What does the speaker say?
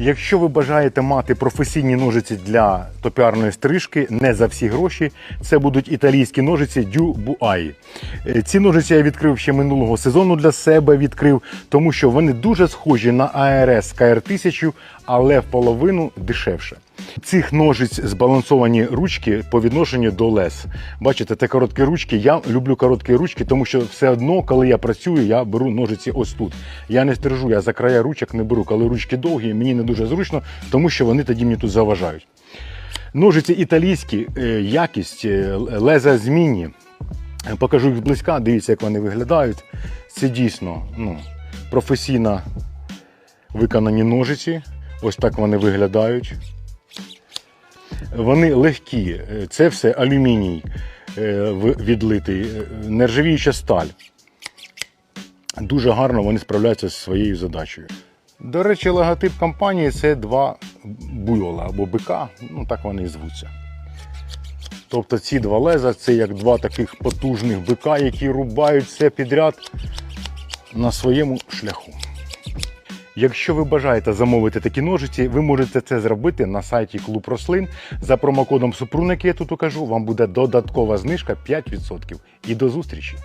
Якщо ви бажаєте мати професійні ножиці для топіарної стрижки, не за всі гроші, це будуть італійські ножиці Дю Буаї. Е, Ці ножиці я відкрив ще минулого сезону для себе відкрив, тому що вони дуже схожі на ARS KR1000, але в половину дешевше. Цих ножиць збалансовані ручки по відношенню до лес. Бачите, це короткі ручки. Я люблю короткі ручки, тому що все одно, коли я працюю, я беру ножиці ось тут. Я не стрижу, я за края ручок не беру. Коли ручки довгі, мені не дуже зручно, тому що вони тоді мені тут заважають. Ножиці італійські, е, якість, е, леза змінні. Покажу їх зблизька, дивіться, як вони виглядають. Це дійсно ну, професійно виконані ножиці. Ось так вони виглядають. Вони легкі, це все алюміній е, відлитий, е, нержавіюча сталь. Дуже гарно вони справляються зі своєю задачею. До речі, логотип компанії це два буйола або бика, ну так вони і звуться. Тобто ці два леза це як два таких потужних бика, які рубають все підряд на своєму шляху. Якщо ви бажаєте замовити такі ножиці, ви можете це зробити на сайті Клуб Рослин. За промокодом Супрун, який я тут укажу, вам буде додаткова знижка 5%. І до зустрічі!